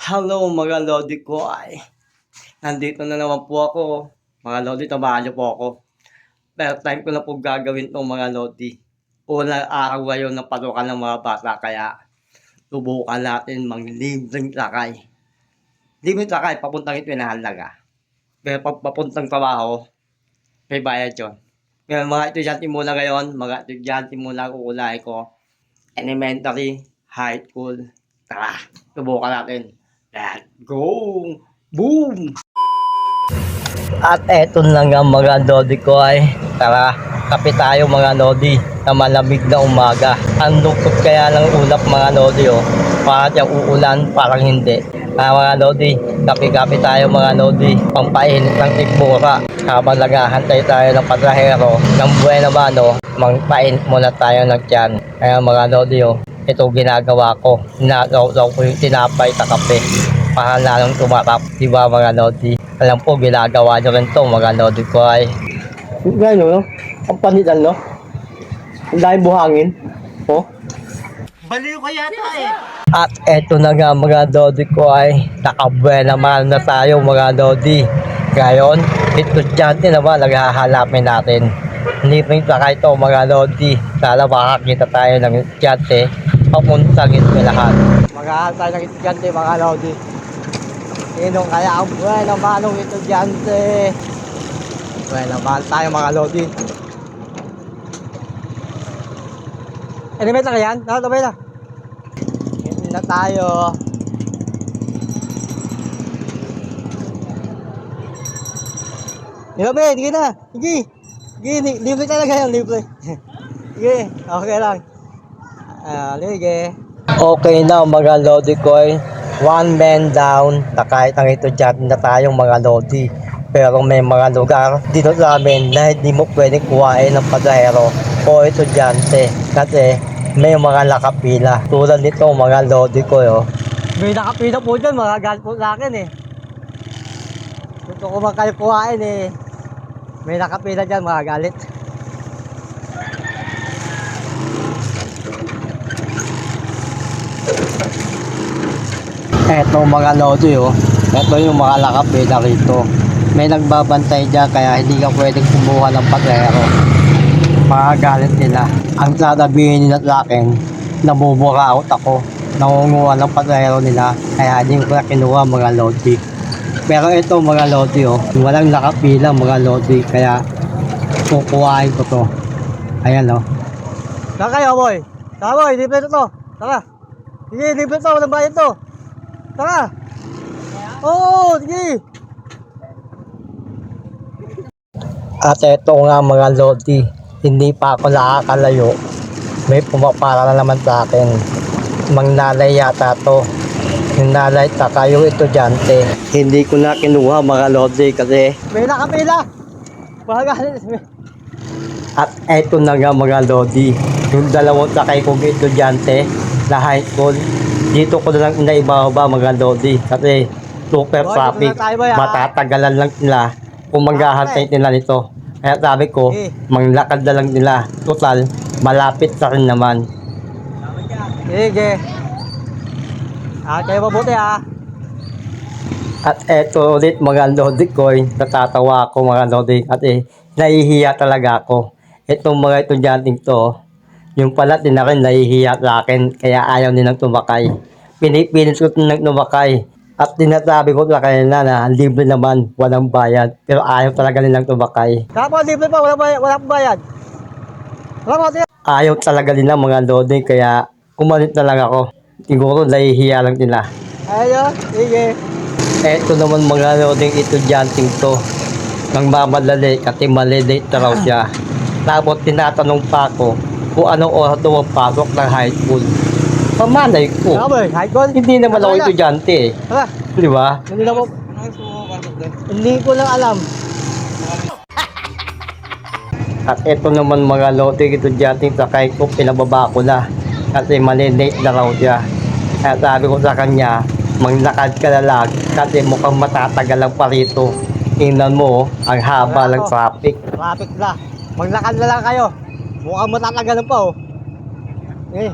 Hello mga Lodi ko ay nandito na naman po ako. Mga Lodi, tabahan po ako. Pero time ko na po gagawin itong mga Lodi. Unang araw ngayon ng patukan ng mga bata kaya subukan natin manglibreng lakay. Libreng lakay, papuntang Itwinahalaga. Pero pag papuntang trabaho, may bayad yun. Ngayon, mga estudyante muna ngayon, mga estudyante muna ang uulay ko. Elementary, high school, tara, subukan natin. Let's go! Boom! At eto na nga mga Lodi ko ay tara, kape tayo mga Lodi na malamig na umaga. Ang lungkot kaya ng ulap mga Lodi oh. Parang yung uulan, parang hindi. Ah, mga Lodi, kape-kape tayo mga Lodi. Pampainit ng tikbura. Habang naghahantay tayo ng pasahero ng buena mano, magpainit muna tayo ng tiyan. Kaya mga Lodi oh, ito ginagawa ko. Nagaw ko yung tinapay sa kape para lalong tumarap. Di ba mga Lodi? Alam po, ginagawa nyo rin to mga Lodi ko ay. Gano'n, no? Ang panitan, no? Ang dahil buhangin. Oh. Baliw ka yata eh. At eto na nga mga Lodi ko ay nakabuena naman na tayo mga Lodi. Ngayon, estudyante naman naghahalapin natin. Libreng sakay ito mga Lodi. Sana makakita tayo ng estudyante papuntang lahat. Maghahalap tayo ng estudyante mga Lodi. Sino kaya ang buena manong estudyante? Buena man tayo mga Lodi. Element na yan? Nakatapay na. Hindi na tayo. Libre, sige na. Sige. Sige, libre talaga yan, libre. sige, okay lang. Ah, libre. Okay na mga Lodi ko One man down na kahit ang estudyante na tayong mga Lodi. Pero may mga lugar dito sa amin na hindi mo pwedeng kuhain ng pasahero o estudyante kasi may mga nakapila. Tulad nito mga Lodi ko yo. May nakapila po dyan, mga gal po sa akin eh. Gusto ko ba kayo kuhain eh. May nakapila dyan, mga galit. Eto mga lodi oh. Eto yung mga nakapila rito. May nagbabantay dyan kaya hindi ka pwedeng kumuha ng pasahero. Mga galit nila. Ang sasabihin nila sa akin, nabubura out ako. Nangunguha ng pasahero nila kaya hindi ko na kinuha mga lodi. Pero ito mga lodi oh, walang nakapila mga lodi kaya kukuhain ko to. Ayan oh. Saan kayo boy? Tara boy, libre to. Tara. Sige, libre to, walang bayad to. Tara! Oo, sige! At eto nga mga Lodi, hindi pa ako nakakalayo. May pumapara na naman sa akin. Mangnalay yata to. Yung nalay taka yung estudyante. Hindi ko na kinuha mga Lodi kasi... May nakapila! Pagalit. At eto na nga mga Lodi, yung dalawang sakay kong estudyante na high school, dito ko na lang inaibaba mga Lodi kasi super Boy, traffic. tayo, boy, ah. Matatagalan lang nila kung maghahantay nila nito. Kaya sabi ko, Eh. manglakad na lang nila. Total, malapit sa rin naman. Sige. Ah, kayo mabuti ah. At eto ulit mga Lodi ko, natatawa ako mga Lodi at eh, nahihiya talaga ako. Itong mga estudyanteng to, yung pala din na rin nahihiya sa akin kaya ayaw nilang tumakay. Pinipilit ko nilang tumakay. At tinasabi ko sa kanila na libre naman, walang bayad. Pero ayaw talaga nilang tumakay. Tapos libre pa, wala bayad. Wala pang bayad. Wala mo, sige. Ayaw talaga nila mga Lodi kaya kumalit na lang ako. Siguro nahihiya lang nila. Ayun, sige. Eto naman mga loading estudyanteng to. Nang mamadali kasi malilate na raw siya. Tapos tinatanong pa ako kung anong oras daw ang pasok ng high school. Pamanay ko. Boy, high goal. Hindi naman ako estudyante eh. Tara, Di ba? hindi na po. Hindi ko lang alam. At eto naman mga loading estudyanteng sakay ko, pinababa ko na. Kasi malilate na raw siya. Kaya sabi ko sa kanya, maglakad ka na lang kasi mukhang matatagalan pa rito. Tingnan mo, oh, ang haba ng traffic. Traffic na. Maglakad na lang kayo. Mukhang matatagalan pa oh. Eh,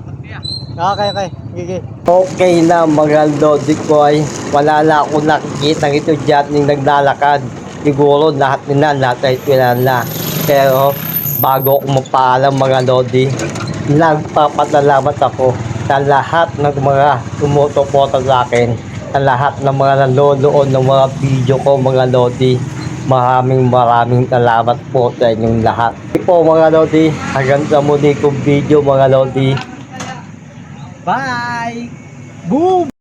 Okay, okay. Gigi. Okay na mga lodi ko ay wala na ako nakikita ito dyan yung naglalakad. Siguro lahat nila nasa itinan na. Pero bago ako mapaalam mga lodi, nagpapasalamat ako sa lahat ng mga tumutuporta sa akin, sa lahat ng mga nanonood ng mga video ko mga lodi. Maraming maraming salamat po sa inyong lahat. Ito po mga lodi, hanggang sa muli kong video mga lodi. Bye! Boom!